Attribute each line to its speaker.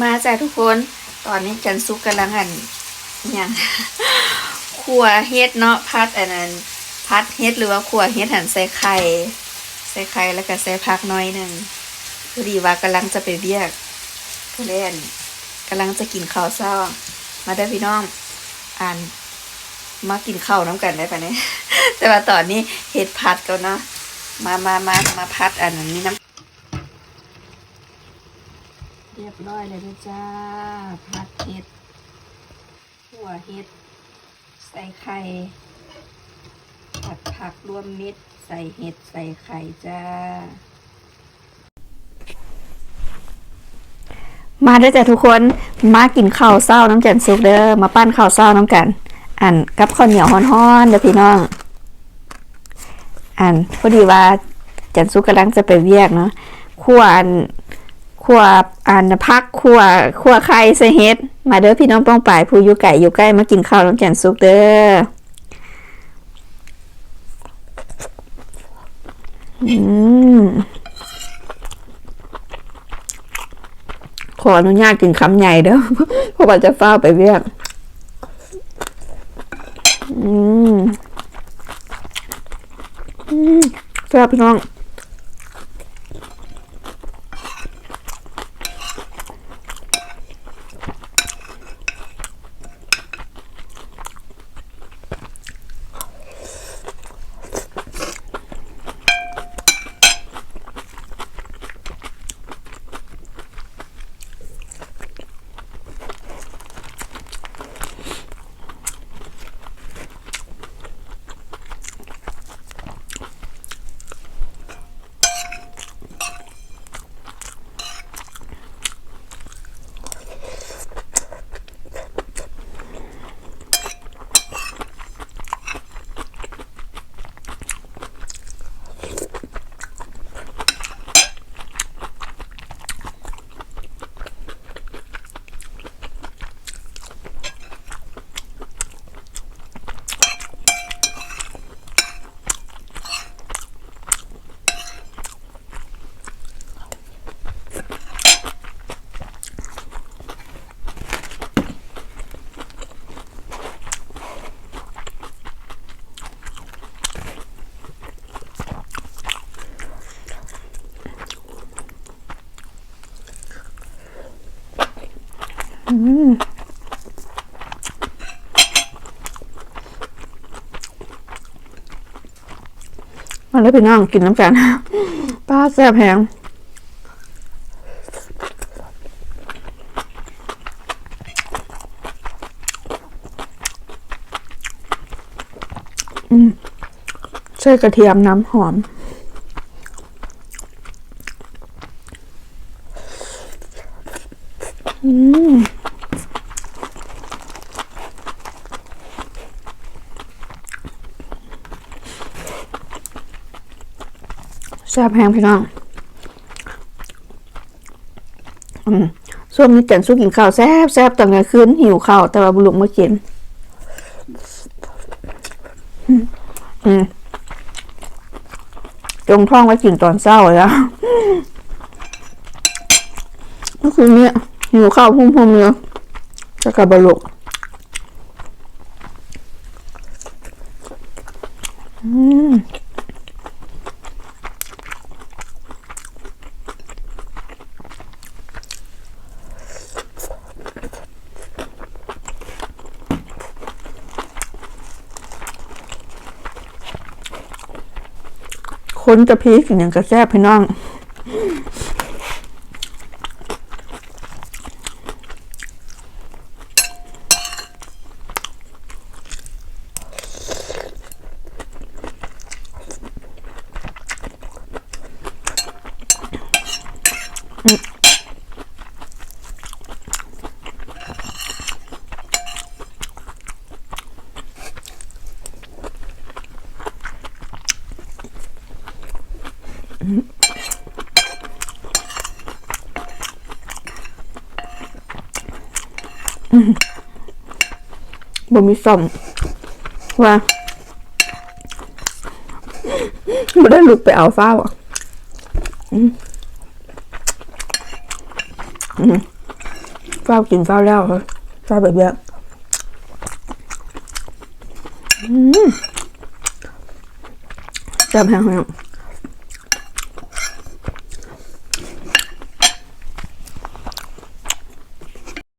Speaker 1: มาจ้ะทุกคนตอนนี้จันซุกกำลังอันอย่างขัวเฮ็ดเนาะพัดอันนั้นพัดเฮ็ดหรือว่าขัวเฮ็ดหันใส่ไข่ใส่ไข่แล้วก็ใส่ผักน้อยหนึ่งพอดีว่ากำลังจะไปเบียกก็เล่นกำลังจะกินข้าวเช้า มาได้พี่น้องอ่านมากินข้าวน้ำกันได้ปะเนี่ยแต่ว่าตอนนี้เฮ็ดพัดก่อนเนาะมามามามาพัดอันนี้น้ำ เรียบร้อยเลยนะจ้าพัดเห็ด หัวเห็ด ใส่ไข่ผัดผักรวมมิตร ใส่เห็ด ใส่ไข่จ้า มาด้อจ้ะทุกคน มากินข้าวเศร้าน้ำจันซุกเด้อ มาปั้นข้าวเศร้าน้ำกัน อันกับข้าวเหนียวฮ้อนๆเด้อพี่น้อง อันพอดีว่าจันซุกกำลังจะไปเวียกเนาะขั้วอัน ขัวอันพักขัวขัวไข่ใส่เฮ็ด มาเด้อพี่น้องป้องป่ายผู้อยู่ไก่อยู่ใกล้มากินข้าวน้ำแกงซุปเด้ออืมขออนุญาตกินคำใหญ่เด้อเพราะว่าจะเฝ้าไปเวียกอืมอืมแซ่บพี่น้อง มาเลยพี่น้องกินน้ำกันป้าแซ่บแพงอืมใส่กระเทียมน้ำหอมอืม แซ่บแพงพี่น้องอืมช่วงนี้แกนสู้กินข้าวแซ่บแซ่บตอนกลางคืนหิวข้าวแต่ว่าบุลุกมากิน อืมจงท้องไว้กินตอนเศร้าเลยอะเมื่อคืนนี้หิวข้าวพุ่มๆเลยจะกับบลุกอืม คนจะพีกอย่างกระแซบพี่น้อง บ่มีซ่อมว่าบ่ได้ลุกไปเอาฟ้าวอะอืมอืม
Speaker 2: เฝ้ากินเฝ้าแล้วค่ะชอบแบบเนี้ยอืมแซ่บแห้งๆ